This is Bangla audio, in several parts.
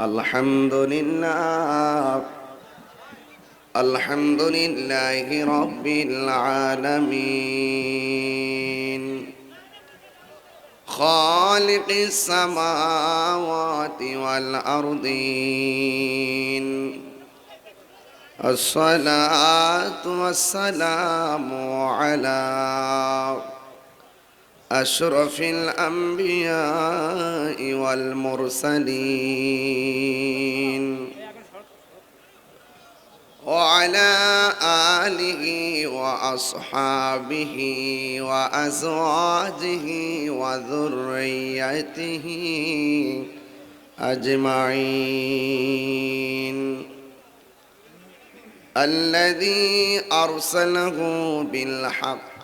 الحمد لله الحمد لله رب العالمين خالق السماوات والأرضين الصلاة والسلام على أشرف الأنبياء والمرسلين. وعلى آله وأصحابه وأزواجه وذريته أجمعين. الذي أرسله بالحق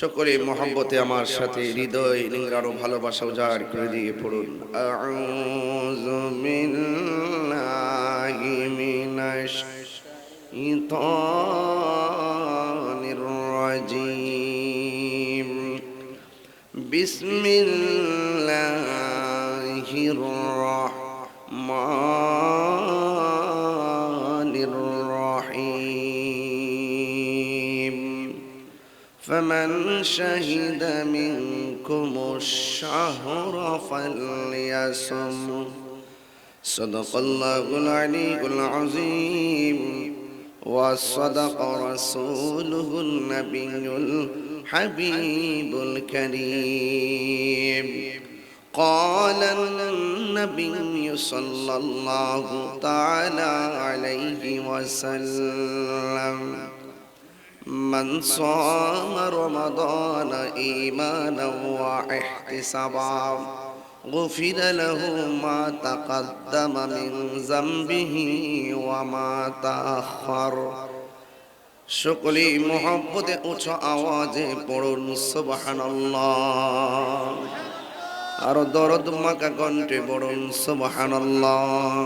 সকলে মহব্বতে আমার সাথে হৃদয় নিংড়ানো ভালোবাসা উজাড় করে দিয়ে পড়ুন। বিসমিল্লাহির রহমানির فمن شهد منكم الشهر فليصم. صدق الله العلي العظيم. وصدق رسوله النبي الحبيب الكريم. قال النبي صلى الله تعالى عليه وسلم من صام رمضان إيمانا واحتسابا غفر له ما تقدم من ذنبه وما تأخر সকলে মোহাম্মতে উচ্চ আওয়াজে পড়ুন সুবহানাল্লাহ আর দরদ মাকা কণ্ঠে পড়ুন সুবহানাল্লাহ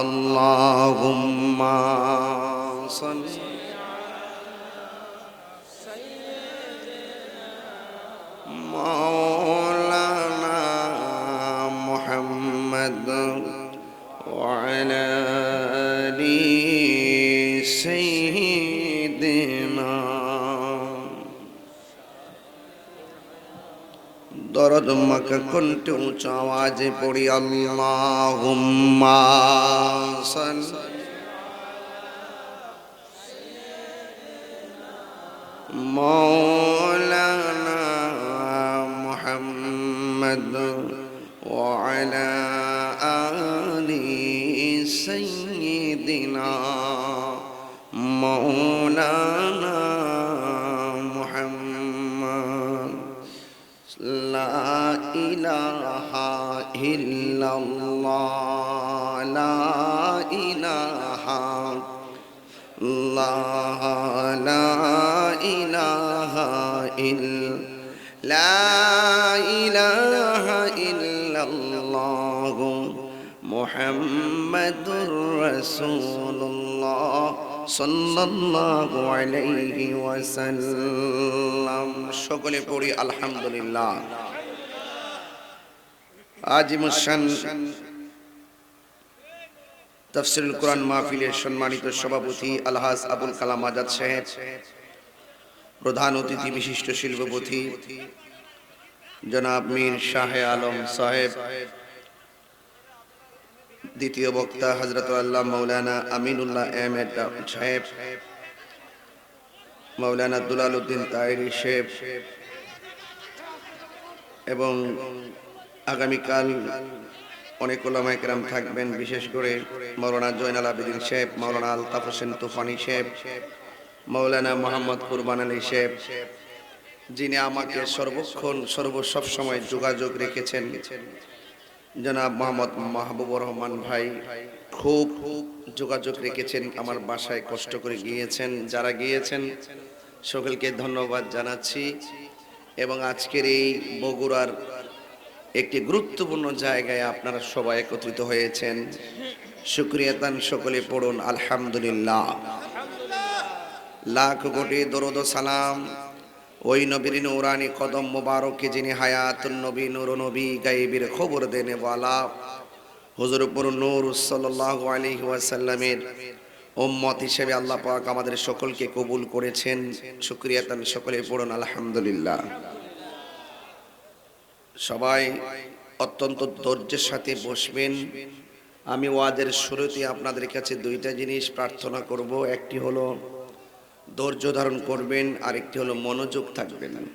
اللهم صل দরদ মাকা কণ্ঠে উঁচু আওয়াজে পড়ি আল্লাহুম্মা সাল্লি مولانا محمد وعلى آل سيدنا مولانا ইলাহা ইল্লাল্লাহ, লা ইলাহা আল্লাহ লা ইলাহা ইল্লা, লা ইলাহা ইল্লাল্লাহ, মুহাম্মাদুর রাসূলুল্লাহ সাল্লাল্লাহু আলাইহি ওয়াসাল্লাম। সকলে পড়ি আলহামদুলিল্লাহ। আজিমুসান তফসিরুল কোরআন মাহফিলের সম্মানিত সভাপতি আলহাজ আবুল কালাম আজাদ সাহেব, প্রধান অতিথি, বিশিষ্ট শিল্পপতি, জনাব মীর শাহে আলম সাহেব, দ্বিতীয় বক্তা হজরত আল্লাহ মৌলানা আমিনুল্লাহ আহমেদ সাহেব মৌলানা দুলাল উদ্দিন তাইরি সাহেব এবং আগামীকাল অনেক ওলামায়ে কেরাম থাকবেন, বিশেষ করে মৌলানা জয়নাল আবেদিন সাহেব মৌলানা আলতাফ হোসেন তুফানি সাহেব মৌলানা মোহাম্মদ কুরবান আলী সাহেব যিনি আমাকে সর্বক্ষণ সর্ব সব সময় যোগাযোগ রেখেছেন। জনাব মোহাম্মদ মাহবুবুর রহমান ভাই খুব খুব যোগাযোগ রেখেছেন, আমার বাসায় কষ্ট করে গিয়েছেন, যারা গিয়েছেন, সকলকে ধন্যবাদ জানাচ্ছি। এবং আজকের এই বগুড়ার একটি গুরুত্বপূর্ণ জায়গায় আপনারা সবাই একত্রিত হয়েছেন। শুক্রিয়া তান সকলে পড়ুন, আলহামদুলিল্লাহ। লাখ কোটি দরুদ সালাম ওই নবীর নৌরানি কদম মোবারকে যিনি হায়াতুন নবী নুর নবী গাইবির খবর দেনে ওয়ালা। হুজুরপুর নূর সাল্লাল্লাহু আলাইহি ওয়াসাল্লামের উম্মত হিসেবে আল্লাহ পাক আমাদের সকলকে কবুল করেছেন। শুকরিয়া তান সকলে পড়ুন, আলহামদুলিল্লাহ। সবাই অত্যন্ত ধৈর্যের সাথে বসবেন। আমি ওয়াদের শুরুতে আপনাদের কাছে দুইটা জিনিস প্রার্থনা করব। একটি হলো ধৈর্য ধারণ করবেন, আরেকটি হলো মনোযোগ থাকবেন।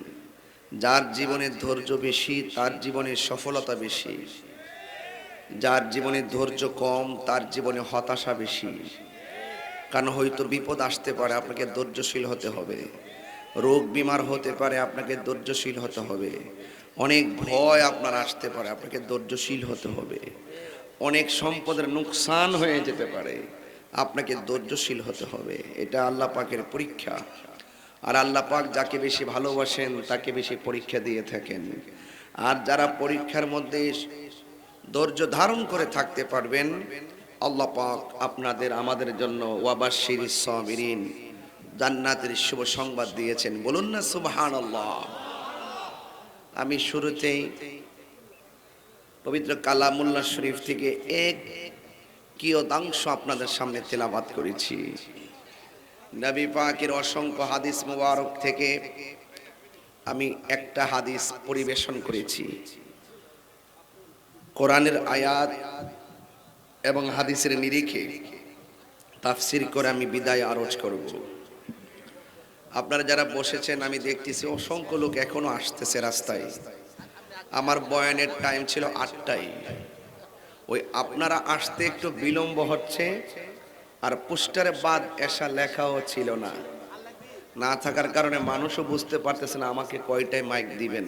যার জীবনে ধৈর্য বেশি, তার জীবনে সফলতা বেশি। যার জীবনে ধৈর্য কম, তার জীবনে হতাশা বেশি। কারণ হয়তো বিপদ আসতে পারে, আপনাকে ধৈর্যশীল হতে হবে। রোগ বিমার হতে পারে, আপনাকে ধৈর্যশীল হতে হবে। অনেক ভয় আপনার আসতে পারে, আপনাকে ধৈর্যশীল হতে হবে। অনেক সম্পদের নুকসান হয়ে যেতে পারে, আপনাকে ধৈর্যশীল হতে হবে। এটা আল্লাহ পাকের পরীক্ষা। আর আল্লাহ পাক যাকে বেশি ভালোবাসেন, তাকে বেশি পরীক্ষা দিয়ে থাকেন। আর যারা পরীক্ষার মধ্যে ধৈর্য ধারণ করে থাকতে পারবেন, আল্লাহ পাক আপনাদের, আমাদের জন্য ওয়াবাশির সাবিরিন, জান্নাতের শুভ সংবাদ দিয়েছেন। বলুন না সুবহান আল্লাহ আমি শুরুতেই পবিত্র কালামুল্লাহ শরীফ থেকে এক কিয়দাংশ আপনাদের সামনে তেলাবাদ করেছি। নবী পাকের অসংখ্য হাদিস মুবারক থেকে আমি একটা হাদিস পরিবেশন করেছি। কোরআনের আয়াত এবং হাদিসের নিরিখে তাফসির করে আমি বিদায় আরজ করব। আপনারা যারা বসেছেন, আমি দেখতেছি অসংখ্য লোক এখনও আসতেছে রাস্তায়। আমার বয়ানের টাইম ছিল আটটায়। ওই আপনারা আসতে একটু বিলম্ব হচ্ছে, আর পোস্টারে বাদ এসা লেখাও ছিল না। না থাকার কারণে মানুষও বুঝতে পারতেছে না আমাকে কয়টায় মাইক দিবেন।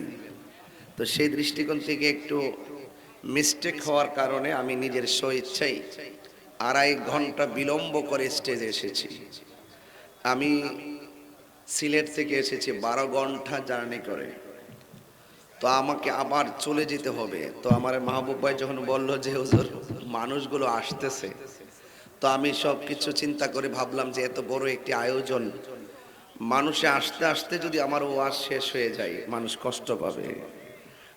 তো সেই দৃষ্টিকোণ থেকে একটু মিস্টেক হওয়ার কারণে আমি নিজের স্বইচ্ছাই আড়াই ঘণ্টা বিলম্ব করে স্টেজে এসেছি। আমি সিলেট থেকে এসেছি, বারো ঘণ্টা জার্নি করে। তো আমাকে আবার চলে যেতে হবে। তো আমার মাহবুব ভাই যখন বলল যে, হুজুর, মানুষগুলো আসতেছে। তো আমি সব কিছু চিন্তা করে ভাবলাম যে, এত বড় একটি আয়োজন। মানুষে আসতে আসতে যদি আমার ওয়াজ শেষ হয়ে যায়, মানুষ কষ্ট পাবে।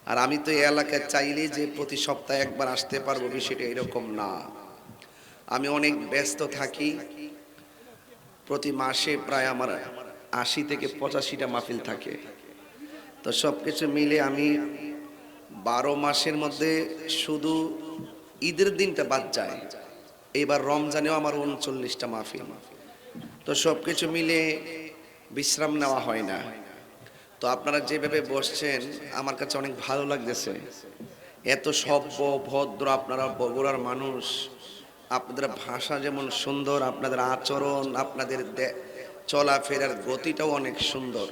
আর আমি তো এই এলাকায় চাইলেই যে, প্রতি সপ্তাহে একবার আসতে পারব, বিষয়টা এরকম না। আমি অনেক ব্যস্ত থাকি। প্রতি মাসে প্রায় আমার আশি থেকে পঁচাশিটা মাহফিল থাকে। তো সব কিছু মিলে আমি বারো মাসের মধ্যে শুধু ঈদের দিনটা বাদ যায়, এবার রমজানেও আমার উনচল্লিশটা মাহফিল। তো সব কিছু মিলে বিশ্রাম নেওয়া হয় না। তো আপনারা যেভাবে বসছেন, আমার কাছে অনেক ভালো লাগতেছে। এত সভ্য, ভদ্র, আপনারা বগুড়ার মানুষ, আপনাদের ভাষা যেমন সুন্দর, আপনাদের আচরণ, আপনাদের চলাফেরার গতিটাও অনেক সুন্দর।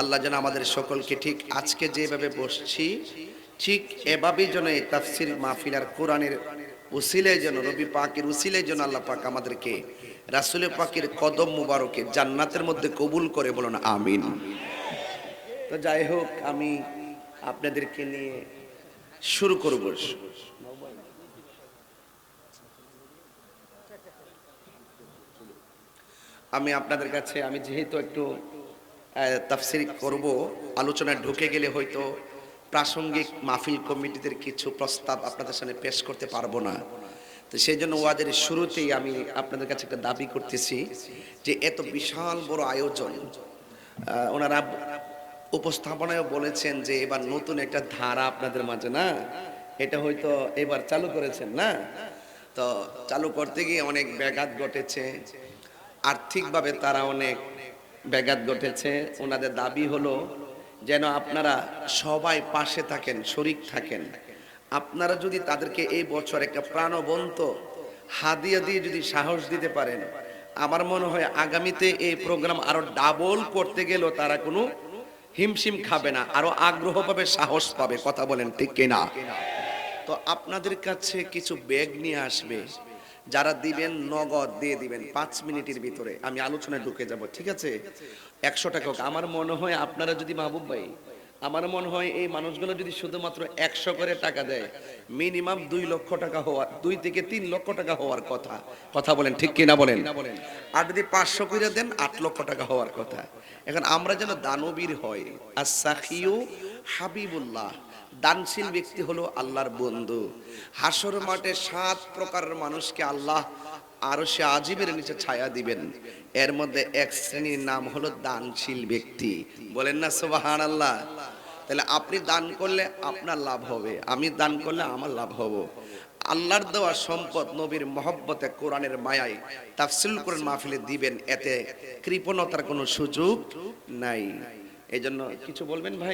আল্লাহ যেন আমাদের সকলকে ঠিক আজকে যেভাবে বসছি, ঠিক এভাবেই যেন এই তাফসির মাহফিল আর কোরআনের উসিলে যেন রবি পাকের উসিলে যেন আল্লাহ পাক আমাদেরকে রাসুল পাকের কদম মুবারকে জান্নাতের মধ্যে কবুল করে বলুন, আমিন। তো যাই হোক, আমি আপনাদেরকে নিয়ে শুরু করব। আমি আপনাদের কাছে, আমি যেহেতু একটু তাফসির করব, আলোচনায় ঢুকে গেলে হয়তো প্রাসঙ্গিক মাহফিল কমিটিদের কিছু প্রস্তাব আপনাদের সামনে পেশ করতে পারব না। তো সেই জন্য ওয়াদের শুরুতেই আমি আপনাদের কাছে একটা দাবি করতেছি যে এত বিশাল বড় আয়োজন ওনারা উপস্থাপনায় বলেছেন যে এবার নতুন একটা ধারা আপনাদের মাঝে, না? এটা হয়তো এবার চালু করেছেন, না? তো চালু করতে গিয়ে অনেক ব্যাঘাত ঘটেছে। আর্থিকভাবে তারা অনেক ব্যাঘাত ঘটেছে। ওনাদের দাবি হলো যেন আপনারা সবাই পাশে থাকেন, শরিক থাকেন। আপনারা যদি তাদেরকে এই বছর একটা প্রাণবন্ত হাদিয়া দিয়ে যদি সাহস দিতে পারেন, আমার মনে হয় আগামীতে এই প্রোগ্রাম আরও ডাবল করতে গেলেও তারা কোনো হিমশিম খাবে না, আরও আগ্রহ পাবে, সাহস পাবে, কথা বলেন ঠিক কিনা? তো আপনাদের কাছে কিছু ব্যাগ নিয়ে আসবে। যারা দিবেন নগদ, দিয়ে দিবেন। পাঁচ মিনিটের ভিতরে আমি আলোচনায় ঢুকে যাব, ঠিক আছে? একশো টাকা আমার মনে হয় আপনারা যদি মাহবুব ভাই, আমার মনে হয় এই মানুষগুলো যদি শুধুমাত্র একশো করে টাকা দেয়, মিনিমাম দুই লক্ষ টাকা হওয়ার, দুই থেকে তিন লক্ষ টাকা হওয়ার কথা। কথা বলেন, ঠিক কিনা বলেন? আর যদি পাঁচশো করে দেন, আট লক্ষ টাকা হওয়ার কথা। এখন আমরা যেন দানবীর হয় আর সাখিউ হাবিবুল্লাহ। দানশীল ব্যক্তি হলো আল্লাহর বন্ধু। হাসর মাঠে সাত প্রকারের মানুষকে আল্লাহ আরও সে আজীবের নিচে ছায়া দিবেন। এর মধ্যে এক শ্রেণির নাম হলো দানশীল ব্যক্তি। বলেন না সুবাহান আল্লাহ তাহলে আপনি দান করলে আপনার লাভ হবে, আমি দান করলে আমার লাভ হব। আল্লাহর দেওয়া সম্পদ নবীর মহব্বতে, কোরআনের মায়ায় তাফসিল কোরআন মাহফিলে দিবেন, এতে কৃপণতার কোনো সুযোগ নাই। এই জন্য কিছু বলবেন ভাই?